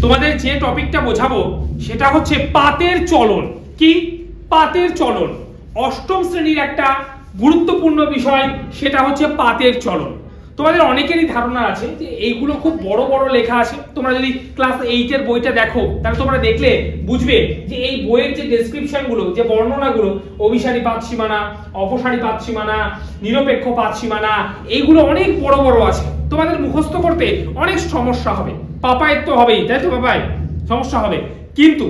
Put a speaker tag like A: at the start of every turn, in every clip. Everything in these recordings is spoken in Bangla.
A: তোমাদের যে টপিকটা বোঝাবো, সেটা হচ্ছে পাতের চলন। কি? পাতের চলন। অষ্টম শ্রেণির একটা গুরুত্বপূর্ণ বিষয়, সেটা হচ্ছে পাতের চলন। তোমাদের অনেকেরই ধারণা আছে যে এইগুলো খুব বড় বড় লেখা আছে। তোমরা যদি ক্লাস এইটের বইটা দেখো, তাহলে তোমরা দেখলে বুঝবে যে এই বইয়ের যে ডেসক্রিপশনগুলো যে বর্ণনাগুলো, অভিসারী পাত সীমানা, অপসারী পাত সীমানা, নিরপেক্ষ পাত সীমানা, এইগুলো অনেক বড় বড় আছে। তোমাদের মুখস্থ করতে অনেক সমস্যা হবে। পাপায়ের তো হবেই, তাই তো পাপাই সমস্যা হবে। কিন্তু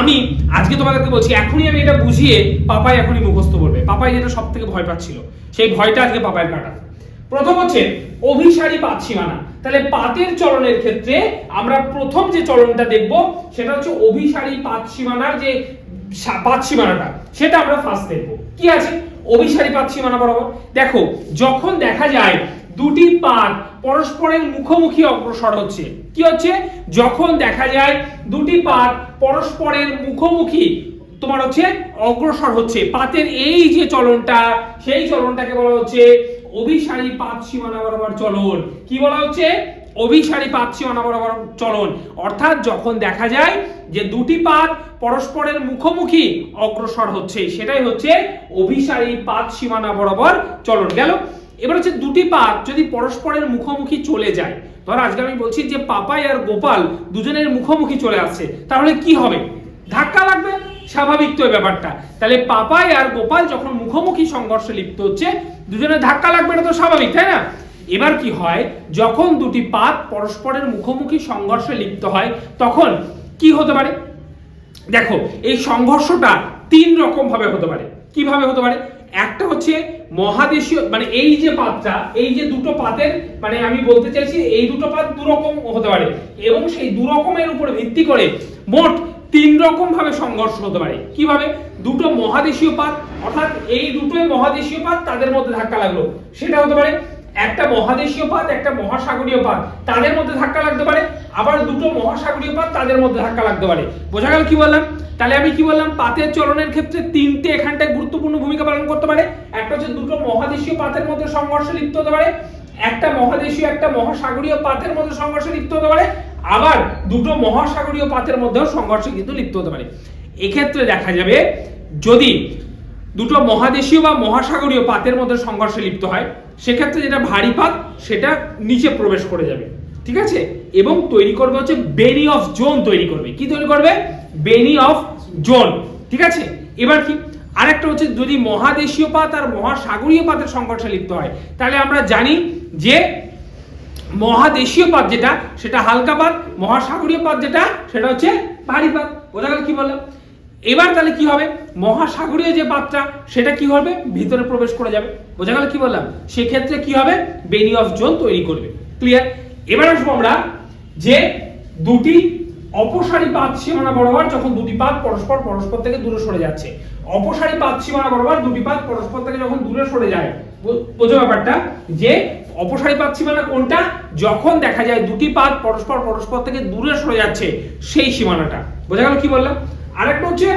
A: আমি আজকে তোমাদেরকে বলছি, এখনই আমি এটা বুঝিয়ে পাপাই এখনই মুখস্থ করবে। পাপাই যেটা সব থেকে ভয় পাচ্ছিল, সেই ভয়টা আজকে পাপাই কাটা প্রথম হচ্ছে অভিসারী পাত সীমানা। তাহলে পাতের চলনের ক্ষেত্রে আমরা প্রথম যে চলনটা দেখব, সেটা হচ্ছে অভিসারী পাত সীমানার যে পাত সীমানাটা, সেটা আমরা ফার্স্ট দেখব। কি আছে? অভিসারী পাত সীমানা বরাবর। দেখো, যখন দেখা যায় দুটি পাত পরস্পরের মুখোমুখি অগ্রসর হচ্ছে, কি হচ্ছে? যখন দেখা যায় দুটি পাত পরস্পরের মুখোমুখি তোমার হচ্ছে অগ্রসর হচ্ছে, পাতের এই যে চলনটা, সেই চলনটাকে বলা হচ্ছে অভিসারী পাত সীমানা বরাবর চলন। কি বলা হচ্ছে? অভিসারী পাত সীমানা বরাবর চলন। অর্থাৎ যখন দেখা যায় যে দুটি পাত পরস্পরের মুখোমুখি অগ্রসর হচ্ছে, সেটাই হচ্ছে অভিসারী পাত সীমানা বরাবর চলন। গেল? এবার হচ্ছে দুটি পাত যদি পরস্পরের মুখোমুখি চলে যায়, ধর আজকে আমি বলছি যে পাপাই আর গোপাল দুজনের মুখোমুখি চলে আসছে, তাহলে কি হবে? ধাক্কা লাগবে? স্বাভাবিক তো ব্যাপারটা। তাহলে পাপাই আর গোপাল যখন মুখোমুখি সংঘর্ষে লিপ্ত হচ্ছে, দুজনের ধাক্কা লাগবে, এটা তো স্বাভাবিক, তাই না? এবার কি হয়, যখন দুটি পাত পরস্পরের মুখোমুখি সংঘর্ষে লিপ্ত হয়, তখন কি হতে পারে? দেখো, এই সংঘর্ষটা তিন রকম ভাবে হতে পারে। কীভাবে হতে পারে? একটা হচ্ছে মহাদেশীয় মানে এই যে পাতটা এই যে দুটো পাতের মানে আমি বলতে চাইছি, এই দুটো পাত দু রকম হতে পারে। এবং সেই দু রকমের উপর ভিত্তি করে মোট তিন রকম ভাবে সংঘর্ষ হতে পারে। কীভাবে? দুটো মহাদেশীয় পাত, অর্থাৎ এই দুটোই মহাদেশীয় পাত তাদের মধ্যে ধাক্কা লাগল। সেটা হতে পারে একটা মহাদেশীয় পাত, একটা মহাসাগরীয় পাত, তাদের মধ্যে ধাক্কা লাগতে পারে। আবার দুটো মহাসাগরীয় পাত তাদের মধ্যে ধাক্কা লাগতে পারে। বোঝা গেল কি বললাম? তাহলে আমি কি বললাম? পাতের চলনের ক্ষেত্রে তিনটে এখানটায় গুরুত্বপূর্ণ ভূমিকা পালন করতে পারে। একটা হচ্ছে দুটো মহাদেশীয় পাতের মধ্যে সংঘর্ষে লিপ্ত হতে পারে। একটা মহাদেশীয়, একটা মহাসাগরীয় পাতের মধ্যে সংঘর্ষে লিপ্ত হতে পারে, আবার দুটো মহাসাগরীয় পাতের মধ্যেও সংঘর্ষে কিন্তু লিপ্ত হতে পারে। এক্ষেত্রে দেখা যাবে, যদি দুটো মহাদেশীয় বা মহাসাগরীয় পাতের মধ্যে সংঘর্ষে লিপ্ত হয়, সেক্ষেত্রে যেটা ভারী পাত, সেটা নিচে প্রবেশ করে যাবে। ঠিক আছে? এবং তৈরি করবে হচ্ছে বেনি অফ জোন তৈরি করবে। কি তৈরি করবে? বেনি অফ জোন। ঠিক আছে? এবার কি? আরেকটা হচ্ছে যদি মহাদেশীয় পাত আর মহাসাগরীয় পাতের সংঘর্ষে লিপ্ত হয়, তাহলে আমরা জানি যে মহাদেশীয় পাত যেটা, সেটা হালকা পাত, মহাসাগরীয় পাত যেটা, সেটা হচ্ছে ভারী পাত। বোঝা গেল কি বললাম? এবার তাহলে কি হবে? মহাসাগরীয় যে পাতটা, সেটা কি হবে? ভিতরে প্রবেশ করে যাবে। বোঝা গেল কি বললাম? সেক্ষেত্রে কি হবে? বেনি অফ জোন তৈরি করবে। ক্লিয়ার এবার আসব আমরা যে দুটি অপসারী পাত সীমানা বরাবর যখন দুটি পাত পরস্পর পরস্পর থেকে দূরে সরে যাচ্ছে অপসারী পাত সীমানা বরাবর দুটি পাত পরস্পর থেকে যখন দূরে সরে যায় বোঝো ব্যাপারটা, যে অপসারী পাত সীমানা কোনটা? যখন দেখা যায় দুটি পাত পরস্পর পরস্পর থেকে দূরে সরে যাচ্ছে, সেই সীমানাটা। বোঝা গেল কি বললাম? আরেকটা হচ্ছে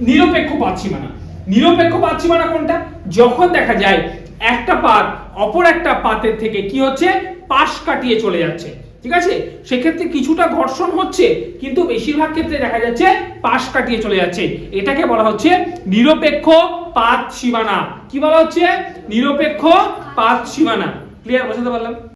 A: নিরপেক্ষ পাত সীমানা। নিরপেক্ষ পাত সীমানা কোনটা? যখন দেখা যায় একটা পাত অপর একটা পাতের থেকে কি হচ্ছে? পাশ কাটিয়ে চলে যাচ্ছে। ঠিক আছে? সেক্ষেত্রে কিছুটা ঘর্ষণ হচ্ছে, কিন্তু বেশিরভাগ ক্ষেত্রে দেখা যাচ্ছে পাশ কাটিয়ে চলে যাচ্ছে। এটাকে বলা হচ্ছে নিরপেক্ষ পাত সীমানা। কি বলা হচ্ছে? নিরপেক্ষ পাত সীমানা। ক্লিয়ার বোঝাতে পারলাম?